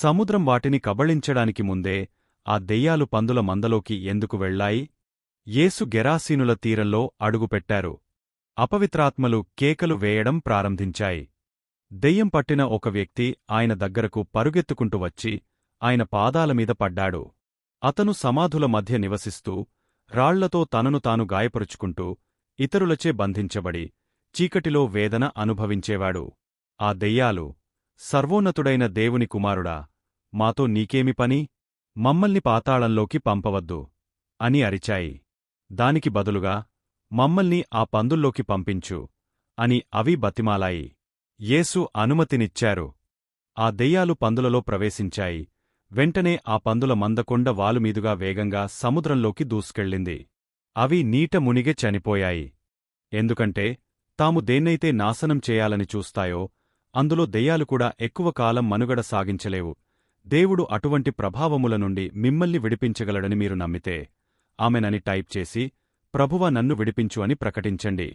సముద్రం వాటిని కబళించడానికి ముందే ఆ దెయ్యాలు పందుల మందలోకి ఎందుకు వెళ్ళాయి యేసు గెరాసీనుల తీరంలో అడుగుపెట్టారు. అపవిత్రాత్మలు కేకలు వేయడం ప్రారంభించాయి. దెయ్యం పట్టిన ఒక వ్యక్తి ఆయన దగ్గరకు పరుగెత్తుకుంటూ వచ్చి ఆయన పాదాలమీద పడ్డాడు. అతను సమాధుల మధ్య నివసిస్తూ రాళ్ళతో తనను తాను గాయపరుచుకుంటూ ఇతరులచే బంధించబడి చీకటిలో వేదన అనుభవించేవాడు. ఆ దెయ్యాలు సర్వోన్నతుడైన దేవుని కుమారుడా మాతో నీకేమి పని? మమ్మల్ని పాతాళంలోకి పంపవద్దు అని అరిచాయి. దానికి బదులుగా మమ్మల్ని ఆ పందుల్లోకి పంపించు అని అవి బతిమాలాయి. యేసు అనుమతినిచ్చారు. ఆ దెయ్యాలు పందులలో ప్రవేశించాయి. వెంటనే ఆ పందుల మందకొండ వాలుమీదుగా వేగంగా సముద్రంలోకి దూసుకెళ్ళింది. అవి నీట మునిగే చనిపోయాయి. ఎందుకంటే తాము దేన్నైతే నాశనం చేయాలని చూస్తాయో అందులో దెయ్యాలు కూడా ఎక్కువ కాలం మనుగడ సాగించలేవు. దేవుడు అటువంటి ప్రభావముల నుండి మిమ్మల్ని విడిపించగలడని మీరు నమ్మితే ఆమెనని టైప్ చేసి ప్రభువ నన్ను విడిపించు అని ప్రకటించండి.